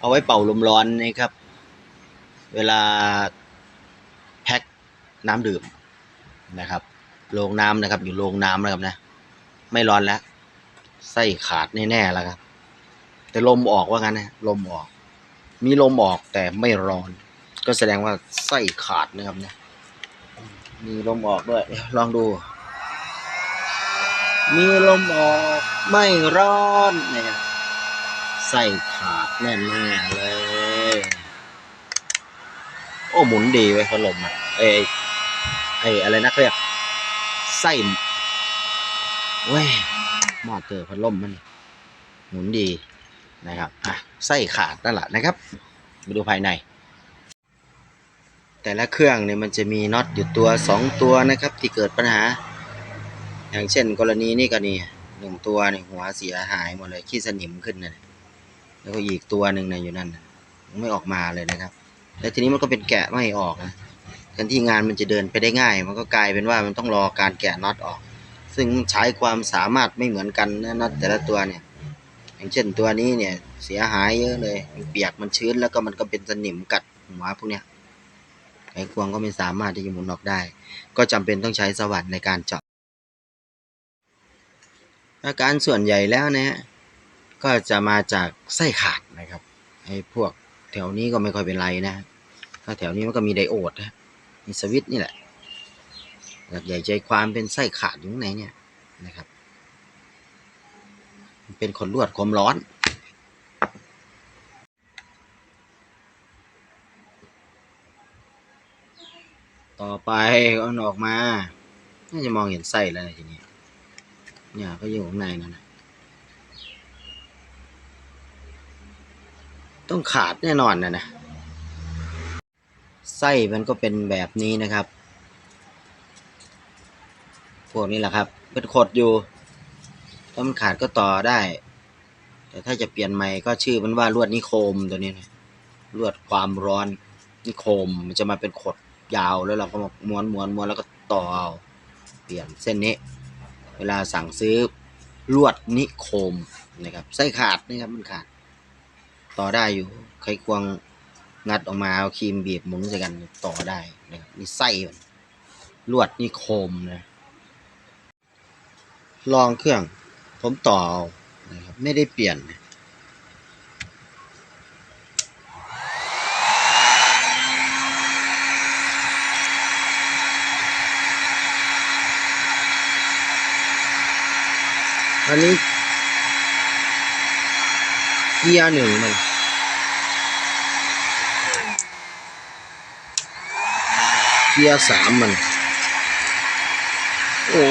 เอาไว้เป่าลมร้อนนะครับ เวลาแพ็คน้ำดื่มนะครับโรงน้ำนะครับ อยู่โรงน้ำนะครับนะ ไม่ร้อนแล้วไส้ขาดแน่ๆแล้วครับ แต่ลมออกว่างั้นนะลมออก มีลมออกแต่ไม่ร้อน ก็แสดงว่าไส้ขาดนะครับนะมีลมออกด้วยลองดู มีลมออกไม่ร้อนนะครับ ไส้ขาดแน่ๆเลย โอ้หมุนดีไว้พัดลมอะเอ้ยไอ้อะไรนะเรียกไส้เว้ยมอเตอร์พัดลมมันหมุนดีนะครับอะไส้ขาดนั่นแหละนะครับมาดูภายใน แต่ละเครื่องเนี่ยมันจะมีน็อตอยู่ตัวสองตัวนะครับที่เกิดปัญหา อย่างเช่นกรณีนี้ก็นี่หนึ่งตัวเนี่ยหัวเสียหายหมดเลยขี้สนิมขึ้นนะ แล้วก็อีกตัวหนึ่งนะอยู่นั่นนะไม่ออกมาเลยนะครับ แล้วทีนี้มันก็เป็นแกะไม่ออกนะแทนที่งานมันจะเดินไปได้ง่าย มันก็กลายเป็นว่ามันต้องรอการแกะน็อตออก ซึ่งใช้ความสามารถไม่เหมือนกันนะน็อตแต่ละตัวเนี่ย อย่างเช่นตัวนี้เนี่ยเสียหายเยอะเลยมันเปียกมันชื้นแล้วก็มันก็เป็นสนิมกัดหัวพวกเนี้ยไขควงก็ไม่สามารถที่จะหมุนออกได้ ก็จำเป็นต้องใช้สว่านในการเจาะอาการส่วนใหญ่แล้วนะฮะ ก็จะมาจากไส้ขาดนะครับไอ้พวกแถวนี้ก็ไม่ค่อยเป็นไรนะถ้าแถวนี้มันก็มีไดโอดนะมีสวิตช์นี่แหละหลักใหญ่ใจความเป็นไส้ขาดอยู่ข้างในเนี่ยนะครับ เป็นขนลวดความร้อน ต่อไปก็เอาออกมา น่าจะมองเห็นไส้แล้วนะทีนี้เนี่ยก็อยู่ข้างในนั่นนะ ต้องขาดแน่นอนนะนะไส้มันก็เป็นแบบนี้นะครับ พวกนี้แหละครับเป็นขดอยู่ถ้ามันขาดก็ต่อได้ แต่ถ้าจะเปลี่ยนใหม่ก็ชื่อมันว่าลวดนิโคมตัวนี้นะลวดความร้อนนิโคมมันจะมาเป็นขดยาวแล้วเราก็มาม้วนม้วนม้วนแล้วก็ต่อเอาเปลี่ยนเส้นนี้ เวลาสั่งซื้อลวดนิโคมนะครับไส้ขาดนะครับมันขาด ต่อได้อยู่ไขควงงัดออกมาเอาครีมบีบหมุนใส่กันต่อได้นะครับนี่ไส้มันลวดนิโคมนะลองเครื่อง ผมต่อเอานะครับไม่ได้เปลี่ยนนะอันนี้ เกียร์หนึ่งมันเกียร์สามมัน โอ้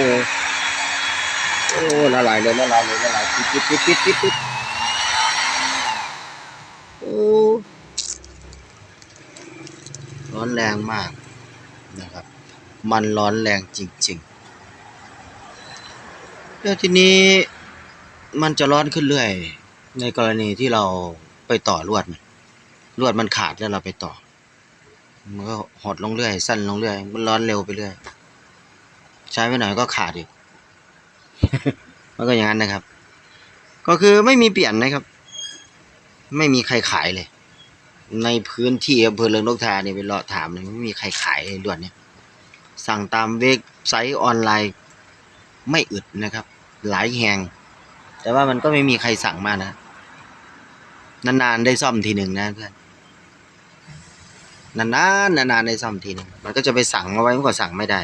โอ้ละลายเลยละลายเลยละลายปิดปิดปิดปิดปิดปิดโอ้ร้อนแรงมากนะครับ มันร้อนแรงจริงๆ แล้วทีนี้มันจะร้อนขึ้นเรื่อย ในกรณีที่เราไปต่อลวดมันลวดมันขาดแล้วเราไปต่อ มันก็หดลงเรื่อย สั้นลงเรื่อย มันร้อนเร็วไปเรื่อย ใช้ไปหน่อยก็ขาดอีก มันก็อย่างนั้นนะครับ ก็คือไม่มีเปลี่ยนนะครับ ไม่มีใครขายเลย ในพื้นที่อำเภอเริงนกทาเนี่ยไปเลาะถามเลยไม่มีใครขายเลยลวดเนี่ย สั่งตามเว็บไซต์ออนไลน์ ไม่อึดนะครับ หลายแห่ง แต่ว่ามันก็ไม่มีใครสั่งมานะ นานๆได้ซ่อมทีหนึ่งนะเพื่อนนานๆนานๆได้ซ่อมทีหนึ่งมันก็จะไปสั่งเอาไว้มันก็สั่งไม่ได้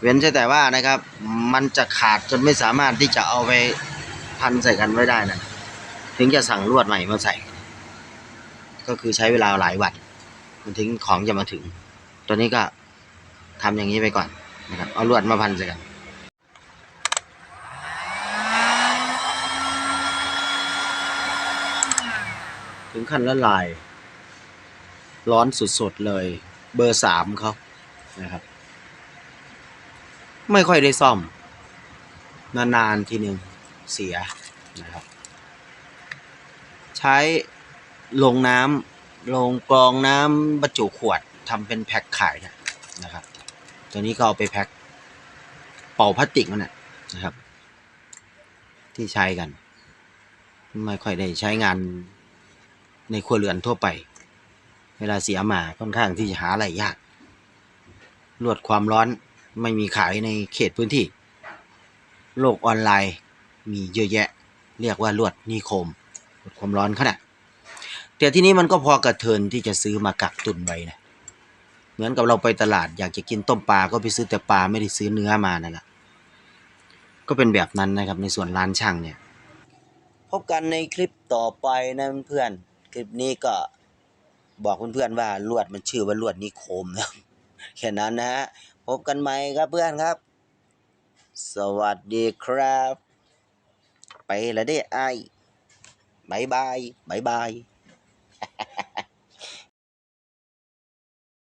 เว้นแต่ว่านะครับ มันจะขาดจนไม่สามารถที่จะเอาไปพันใส่กันไว้ได้นะถึงจะสั่งลวดใหม่มาใส่ ก็คือใช้เวลาหลายวันมันถึงของจะมาถึง ตัวนี้ก็ทำอย่างนี้ไปก่อนนะครับ เอาลวดมาพันใส่กัน ถึงขั้นละลาย ร้อนสุดๆเลย เบอร์สามเขานะครับ ไม่ค่อยได้ซ่อม นานๆทีหนึ่งเสียนะครับ ใช้ลงน้ำลงกรองน้ำบรรจุขวดทำเป็นแพ็คขายนะนะครับ ตัวนี้ก็เอาไปแพ็คเป่าพลาสติกมันนะนะครับ ที่ใช้กัน ไม่ค่อยได้ใช้งาน ในครัวเรือนทั่วไป เวลาเสียมาค่อนข้างที่จะหาอะไรยากลวดความร้อนไม่มีขายในเขตพื้นที่ โลกออนไลน์มีเยอะแยะ เรียกว่าลวดนิโคมลดความร้อนขนาดแต่ที่นี้มันก็พอกระเทินที่จะซื้อมากักตุนไว้นะเหมือนกับเราไปตลาดอยากจะกินต้มปลาก็ไปซื้อแต่ปลาไม่ได้ซื้อเนื้อมานั่นแหละก็เป็นแบบนั้นนะครับในส่วนร้านช่างเนี่ย พบกันในคลิปต่อไปนะเพื่อน คลิปนี้ก็บอกเพื่อนๆว่าลวดมันชื่อว่าลวดนิคมนะแค่นั้นนะฮะพบกันใหม่ครับเพื่อนครับ สวัสดีครับ ไปแล้วเด้ไอ้บายบายบายบาย